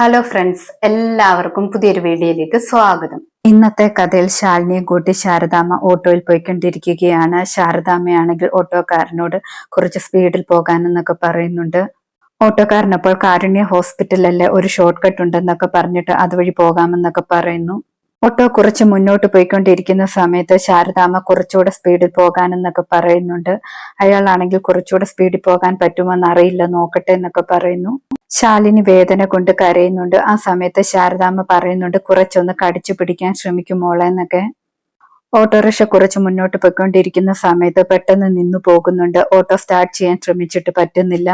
Hello friends എല്ലാവർക്കും പുതിയൊരു വീഡിയോയിലേക്ക് സ്വാഗതം. ഇന്നത്തെ കഥയിൽ ശാലിനിയെ കൂട്ടി ശാരദാമ്മ ഓട്ടോയിൽ പോയിക്കൊണ്ടിരിക്കുകയാണ്. ശാരദാമ്മയാണെങ്കിൽ ഓട്ടോക്കാരനോട് കുറച്ച് സ്പീഡിൽ പോകാനെന്നൊക്കെ പറയുന്നുണ്ട്. ഓട്ടോക്കാരനപ്പോൾ കാരുണ്യ ഹോസ്പിറ്റലല്ലേ ഒരു ഷോർട്ട് കട്ട് ഉണ്ടെന്നൊക്കെ പറഞ്ഞിട്ട് അതുവഴി പോകാമെന്നൊക്കെ പറയുന്നു. ഓട്ടോ കുറച്ച് മുന്നോട്ട് പോയിക്കൊണ്ടിരിക്കുന്ന സമയത്ത് ശാരദാമ്മ കുറച്ചുകൂടെ സ്പീഡിൽ പോകാനെന്നൊക്കെ പറയുന്നുണ്ട്. അയാളാണെങ്കിൽ കുറച്ചുകൂടെ സ്പീഡിൽ പോകാൻ പറ്റുമോ എന്നറിയില്ല നോക്കട്ടെ എന്നൊക്കെ പറയുന്നു. ശാലിനി വേദന കൊണ്ട് കരയുന്നുണ്ട്. ആ സമയത്ത് ശാരദാമ്മ പറയുന്നുണ്ട് കുറച്ചൊന്ന് കടിച്ചു പിടിക്കാൻ ശ്രമിക്കുമോളെ എന്നൊക്കെ. ഓട്ടോറിക്ഷ കുറച്ച് മുന്നോട്ട് പോയിക്കൊണ്ടിരിക്കുന്ന സമയത്ത് പെട്ടെന്ന് നിന്നു പോകുന്നുണ്ട്. ഓട്ടോ സ്റ്റാർട്ട് ചെയ്യാൻ ശ്രമിച്ചിട്ട് പറ്റുന്നില്ല.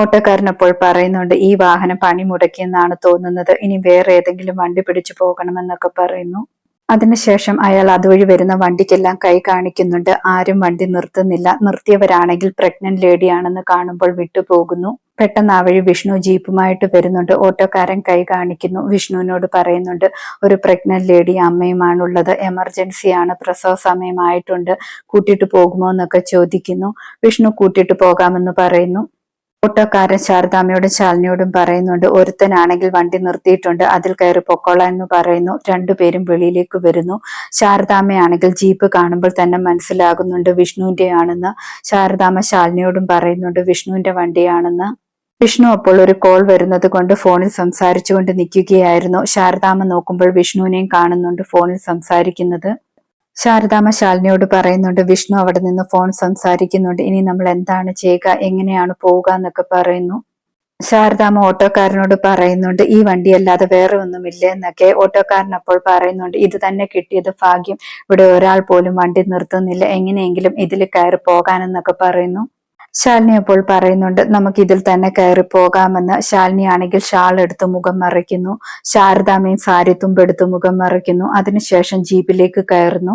ഓട്ടോക്കാരൻ അപ്പോൾ പറയുന്നുണ്ട് ഈ വാഹനം പണി മുടക്കിയെന്നാണ് തോന്നുന്നത്. ഇനി വേറെ ഏതെങ്കിലും വണ്ടി പിടിച്ചു പോകണമെന്നൊക്കെ പറയുന്നു. അതിനുശേഷം അയാൾ അതുവഴി വരുന്ന വണ്ടിക്കെല്ലാം കൈ കാണിക്കുന്നുണ്ട്. ആരും വണ്ടി നിർത്തുന്നില്ല. നിർത്തിയവരാണെങ്കിൽ പ്രഗ്നന്റ് ലേഡിയാണെന്ന് കാണുമ്പോൾ വിട്ടുപോകുന്നു. പെട്ടെന്ന് ആ വഴി വിഷ്ണു ജീപ്പുമായിട്ട് വരുന്നുണ്ട്. ഓട്ടോക്കാരൻ കൈ കാണിക്കുന്നു. വിഷ്ണുവിനോട് പറയുന്നുണ്ട് ഒരു പ്രഗ്നന്റ് ലേഡി അമ്മയുമാണുള്ളത്. എമർജൻസിയാണ് പ്രസവ സമയമായിട്ടുണ്ട്. കൂട്ടിയിട്ട് പോകുമോ? എന്നൊക്കെ ചോദിക്കുന്നു. വിഷ്ണു കൂട്ടിയിട്ട് പോകാമെന്ന് പറയുന്നു. ഓട്ടോക്കാരൻ ശാരദാമ്മയോടും ശാലിനിയോടും പറയുന്നുണ്ട് ഒരുത്തനാണെങ്കിൽ വണ്ടി നിർത്തിയിട്ടുണ്ട് അതിൽ കയറി പൊക്കോള എന്ന് പറയുന്നു. രണ്ടുപേരും വെളിയിലേക്ക് വരുന്നു. ശാരദാമ്മയാണെങ്കിൽ ജീപ്പ് കാണുമ്പോൾ തന്നെ മനസ്സിലാകുന്നുണ്ട് വിഷ്ണുവിന്റെ ആണെന്ന് ശാരദാമ്മ ശാലിനിയോടും പറയുന്നുണ്ട് വിഷ്ണുവിന്റെ വണ്ടിയാണെന്ന് വിഷ്ണു അപ്പോൾ ഒരു കോൾ വരുന്നത് കൊണ്ട് ഫോണിൽ സംസാരിച്ചുകൊണ്ട് നിൽക്കുകയായിരുന്നു. ശാരദാമ്മ നോക്കുമ്പോൾ വിഷ്ണുവിനെയും കാണുന്നുണ്ട് ഫോണിൽ സംസാരിക്കുന്നത്. ശാരദാമ്മ ശാലിനിയോട് പറയുന്നുണ്ട് വിഷ്ണു അവിടെ നിന്ന് ഫോൺ സംസാരിക്കുന്നുണ്ട്. ഇനി നമ്മൾ എന്താണ് ചെയ്യുക? എങ്ങനെയാണ് പോവുക എന്നൊക്കെ പറയുന്നു. ശാരദാമ്മ ഓട്ടോക്കാരനോട് പറയുന്നുണ്ട് ഈ വണ്ടി അല്ലാതെ വേറെ ഒന്നുമില്ല എന്നൊക്കെ ഓട്ടോക്കാരൻ അപ്പോൾ പറയുന്നുണ്ട് ഇത് തന്നെ കിട്ടിയത് ഭാഗ്യം. ഇവിടെ ഒരാൾ പോലും വണ്ടി നിർത്തുന്നില്ല. എങ്ങനെയെങ്കിലും ഇതിൽ കയറി പോകാനെന്നൊക്കെ പറയുന്നു. ശാലിനി അപ്പോൾ പറയുന്നുണ്ട് നമുക്ക് ഇതിൽ തന്നെ കയറി പോകാമെന്ന്. ശാലിനി ആണെങ്കിൽ ഷാൾ എടുത്ത് മുഖം മറയ്ക്കുന്നു. ശാരദാമയും സാരി തുമ്പെടുത്ത് മുഖം മറയ്ക്കുന്നു. അതിനുശേഷം ജീപ്പിലേക്ക് കയറുന്നു.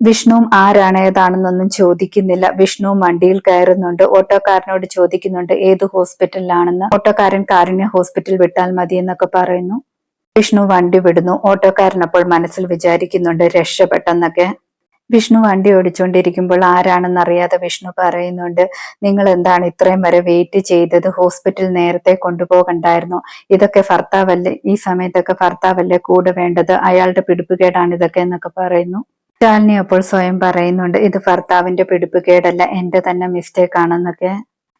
വിഷ്ണുവും ആരാണ്? ഏതാണെന്നൊന്നും ചോദിക്കുന്നില്ല. വിഷ്ണുവും വണ്ടിയിൽ കയറുന്നുണ്ട്. ഓട്ടോക്കാരനോട് ചോദിക്കുന്നുണ്ട് ഏത് ഹോസ്പിറ്റലിലാണെന്ന്? ഓട്ടോക്കാരൻ കാരുണ്യ ഹോസ്പിറ്റൽ വിട്ടാൽ മതി എന്നൊക്കെ പറയുന്നു. വിഷ്ണു വണ്ടി വിടുന്നു. ഓട്ടോക്കാരൻ അപ്പോൾ മനസ്സിൽ വിചാരിക്കുന്നുണ്ട് രക്ഷപ്പെട്ടെന്നൊക്കെ. വിഷ്ണു വണ്ടി ഓടിച്ചുകൊണ്ടിരിക്കുമ്പോൾ ആരാണെന്നറിയാതെ വിഷ്ണു പറയുന്നുണ്ട് നിങ്ങൾ എന്താണ് ഇത്രയും വരെ വെയിറ്റ് ചെയ്തത്? ഹോസ്പിറ്റൽ നേരത്തെ കൊണ്ടുപോകണ്ടായിരുന്നു? ഇതൊക്കെ ഭർത്താവല്ലേ ഈ സമയത്തൊക്കെ ഭർത്താവല്ലേ കൂടെ വേണ്ടത്? അയാളുടെ പിടിപ്പുകേടാണ് ഇതൊക്കെ എന്നൊക്കെ പറയുന്നു. ശാലിനി അപ്പോൾ സ്വയം പറയുന്നുണ്ട് ഇത് ഭർത്താവിന്റെ പിടിപ്പുകേടല്ല എന്റെ തന്നെ മിസ്റ്റേക്ക് ആണെന്നൊക്കെ.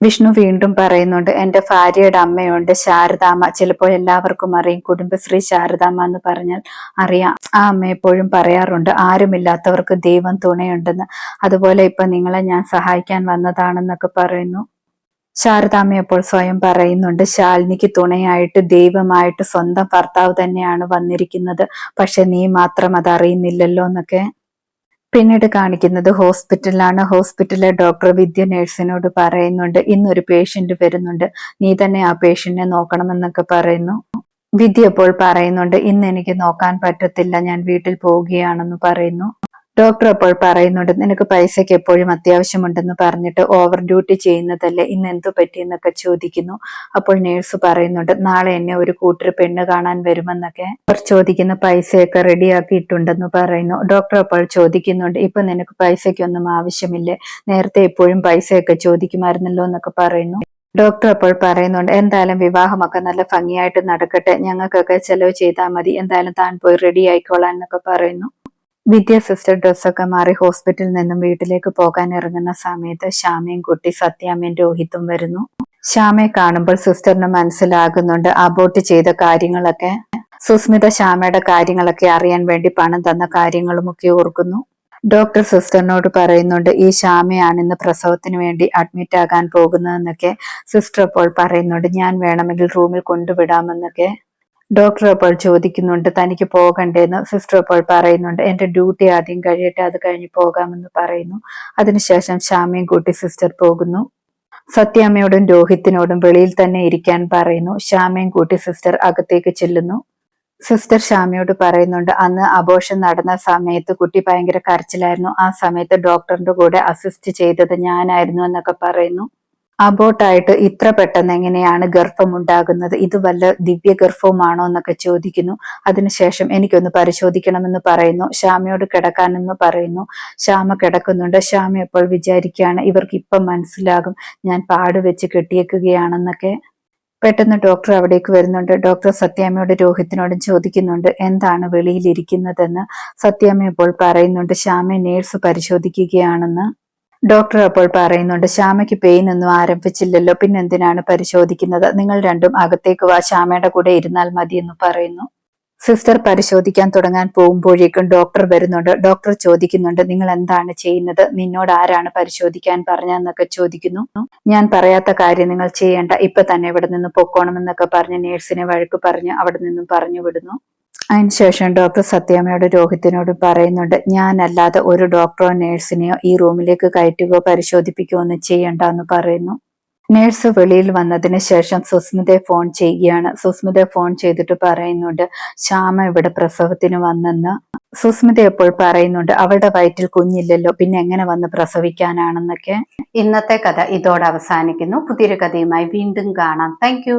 വിഷ്ണു വീണ്ടും പറയുന്നുണ്ട് എന്റെ ഭാര്യയുടെ അമ്മയുണ്ട് ശാരദാമ്മ. ചിലപ്പോൾ എല്ലാവർക്കും അറിയും കുടുംബശ്രീ ശാരദാമ്മ എന്ന് പറഞ്ഞാൽ അറിയാം. ആ അമ്മ എപ്പോഴും പറയാറുണ്ട് ആരുമില്ലാത്തവർക്ക് ദൈവം തുണയുണ്ടെന്ന്. അതുപോലെ ഇപ്പൊ നിങ്ങളെ ഞാൻ സഹായിക്കാൻ വന്നതാണെന്നൊക്കെ പറയുന്നു. ശാരദാമ്മ അപ്പോൾ സ്വയം പറയുന്നുണ്ട് ശാലിനിക്ക് തുണയായിട്ട് ദൈവമായിട്ട് സ്വന്തം ഭർത്താവ് തന്നെയാണ് വന്നിരിക്കുന്നത്. പക്ഷെ നീ മാത്രം അത് അറിയുന്നില്ലല്ലോ എന്നൊക്കെ. പിന്നീട് കാണിക്കുന്നത് ഹോസ്പിറ്റലാണ് ഹോസ്പിറ്റലിലെ ഡോക്ടർ വിദ്യ നഴ്സിനോട് പറയുന്നുണ്ട് ഇന്നൊരു പേഷ്യന്റ് വരുന്നുണ്ട്. നീ തന്നെ ആ പേഷ്യന്റിനെ നോക്കണമെന്നൊക്കെ പറയുന്നു. വിദ്യ അപ്പോൾ പറയുന്നുണ്ട് ഇന്ന് എനിക്ക് നോക്കാൻ പറ്റത്തില്ല. ഞാൻ വീട്ടിൽ പോവുകയാണെന്ന് പറയുന്നു. ഡോക്ടർ അപ്പോൾ പറയുന്നുണ്ട് നിനക്ക് പൈസയ്ക്ക് എപ്പോഴും അത്യാവശ്യമുണ്ടെന്ന് പറഞ്ഞിട്ട് ഓവർ ഡ്യൂട്ടി ചെയ്യുന്നതല്ലേ ഇന്ന് എന്തു പറ്റിയെന്നൊക്കെ ചോദിക്കുന്നു. അപ്പോൾ നേഴ്സ് പറയുന്നുണ്ട് നാളെ എന്നെ ഒരു കൂട്ടർ പെണ്ണ് കാണാൻ വരുമെന്നൊക്കെ അവർ ചോദിക്കുന്ന പൈസയൊക്കെ റെഡിയാക്കിയിട്ടുണ്ടെന്ന് പറയുന്നു. ഡോക്ടർ അപ്പോൾ ചോദിക്കുന്നുണ്ട് ഇപ്പൊ നിനക്ക് പൈസയ്ക്കൊന്നും ആവശ്യമില്ലേ? നേരത്തെ എപ്പോഴും പൈസയൊക്കെ ചോദിക്കുമായിരുന്നല്ലോ എന്നൊക്കെ പറയുന്നു. ഡോക്ടർ അപ്പോൾ പറയുന്നുണ്ട് എന്തായാലും വിവാഹമൊക്കെ നല്ല ഭംഗിയായിട്ട് നടക്കട്ടെ ഞങ്ങൾക്കൊക്കെ ചെലവ് ചെയ്താൽ മതി എന്തായാലും താൻ പോയി റെഡി ആയിക്കോളാൻ എന്നൊക്കെ പറയുന്നു. വിദ്യ സിസ്റ്റർ ഡ്രസ്സൊക്കെ മാറി ഹോസ്പിറ്റലിൽ നിന്നും വീട്ടിലേക്ക് പോകാൻ ഇറങ്ങുന്ന സമയത്ത് ശ്യാമയും കുട്ടി സത്യാമയും രോഹിത്തും വരുന്നു. ശ്യാമയെ കാണുമ്പോൾ സിസ്റ്ററിന് മനസ്സിലാകുന്നുണ്ട് അബോട്ട് ചെയ്ത കാര്യങ്ങളൊക്കെ. സുസ്മിത ശ്യാമയുടെ കാര്യങ്ങളൊക്കെ അറിയാൻ വേണ്ടി പണം തന്ന കാര്യങ്ങളുമൊക്കെ ഓർക്കുന്നു. ഡോക്ടർ സിസ്റ്ററിനോട് പറയുന്നുണ്ട് ഈ ശ്യാമയാണ് ഇന്ന് പ്രസവത്തിന് വേണ്ടി അഡ്മിറ്റ് ആകാൻ പോകുന്നതെന്നൊക്കെ സിസ്റ്റർ അപ്പോൾ പറയുന്നുണ്ട്. ഞാൻ വേണമെങ്കിൽ റൂമിൽ കൊണ്ടുവിടാമെന്നൊക്കെ. ഡോക്ടർ അപ്പോൾ ചോദിക്കുന്നുണ്ട് തനിക്ക് പോകണ്ടേന്ന്? സിസ്റ്റർ അപ്പോൾ പറയുന്നുണ്ട് എന്റെ ഡ്യൂട്ടി ആദ്യം കഴിയട്ടെ അത് കഴിഞ്ഞ് പോകാമെന്ന് പറയുന്നു. അതിനുശേഷം ശ്യാമയും കൂട്ടി സിസ്റ്റർ പോകുന്നു. സത്യാമ്മയോടും രോഹിത്തിനോടും വെളിയിൽ തന്നെ ഇരിക്കാൻ പറയുന്നു. ശ്യാമയും കൂട്ടി സിസ്റ്റർ അകത്തേക്ക് ചെല്ലുന്നു. സിസ്റ്റർ ശ്യാമയോട് പറയുന്നുണ്ട് അന്ന് അബോഷൻ നടന്ന സമയത്ത് കുട്ടി ഭയങ്കര കരച്ചിലായിരുന്നു. ആ സമയത്ത് ഡോക്ടറിന്റെ കൂടെ അസിസ്റ്റ് ചെയ്തത് ഞാനായിരുന്നു എന്നൊക്കെ പറയുന്നു. അബോട്ടായിട്ട് ഇത്ര പെട്ടെന്ന് എങ്ങനെയാണ് ഗർഭം ഉണ്ടാകുന്നത് ഇത് വല്ല ദിവ്യ ഗർഭവുമാണോ എന്നൊക്കെ ചോദിക്കുന്നു. അതിനുശേഷം എനിക്കൊന്ന് പരിശോധിക്കണമെന്ന് പറയുന്നു. ശ്യാമയോട് കിടക്കാനെന്ന് പറയുന്നു. ശ്യാമ കിടക്കുന്നുണ്ട്. ശ്യാമ എപ്പോൾ വിചാരിക്കുകയാണ് ഇവർക്ക് ഇപ്പം മനസ്സിലാകും. ഞാൻ പാട് വെച്ച് കെട്ടിയേക്കുകയാണെന്നൊക്കെ. പെട്ടെന്ന് ഡോക്ടർ അവിടേക്ക് വരുന്നുണ്ട്. ഡോക്ടർ സത്യാമ്മയോട് രോഹിത്തിനോടും ചോദിക്കുന്നുണ്ട് എന്താണ് വെളിയിലിരിക്കുന്നതെന്ന്? സത്യാമ്മ ഇപ്പോൾ പറയുന്നുണ്ട് ശ്യാമ നേഴ്സ് പരിശോധിക്കുകയാണെന്ന്. ഡോക്ടർ അപ്പോൾ പറയുന്നുണ്ട് ശ്യാമയ്ക്ക് പെയിൻ ഒന്നും ആരംഭിച്ചില്ലല്ലോ പിന്നെ എന്തിനാണ് പരിശോധിക്കുന്നത്? നിങ്ങൾ രണ്ടും അകത്തേക്ക് വാ ശ്യാമയുടെ കൂടെ ഇരുന്നാൽ മതി എന്ന് പറയുന്നു. സിസ്റ്റർ പരിശോധിക്കാൻ തുടങ്ങാൻ പോകുമ്പോഴേക്കും ഡോക്ടർ വരുന്നുണ്ട്. ഡോക്ടർ ചോദിക്കുന്നുണ്ട് നിങ്ങൾ എന്താണ് ചെയ്യുന്നത്? നിന്നോട് ആരാണ് പരിശോധിക്കാൻ പറഞ്ഞെന്നൊക്കെ ചോദിക്കുന്നു. ഞാൻ പറയാത്ത കാര്യം നിങ്ങൾ ചെയ്യേണ്ട ഇപ്പൊ തന്നെ ഇവിടെ നിന്ന് പൊക്കോണമെന്നൊക്കെ പറഞ്ഞ് നേഴ്സിനെ വഴക്ക് പറഞ്ഞ് അവിടെ നിന്നും പറഞ്ഞു വിടുന്നു. അതിനുശേഷം ഡോക്ടർ സത്യാമ്മയോട് രോഹിത്തിനോട് പറയുന്നുണ്ട് ഞാനല്ലാതെ ഒരു ഡോക്ടറോ നേഴ്സിനെയോ ഈ റൂമിലേക്ക് കയറ്റുകയോ പരിശോധിപ്പിക്കുകയോ ഒന്നും ചെയ്യണ്ട എന്ന് പറയുന്നു. നേഴ്സ് വെളിയിൽ വന്നതിന് ശേഷം സുസ്മിതയെ ഫോൺ ചെയ്യുകയാണ്. സുസ്മിതയെ ഫോൺ ചെയ്തിട്ട് പറയുന്നുണ്ട് ശ്യാമ ഇവിടെ പ്രസവത്തിന് വന്നെന്ന്. സുസ്മിത എപ്പോൾ പറയുന്നുണ്ട് അവളുടെ വയറ്റിൽ കുഞ്ഞില്ലല്ലോ പിന്നെ എങ്ങനെ വന്ന് പ്രസവിക്കാനാണെന്നൊക്കെ. ഇന്നത്തെ കഥ ഇതോടെ അവസാനിക്കുന്നു. പുതിയൊരു കഥയുമായി വീണ്ടും കാണാം. താങ്ക്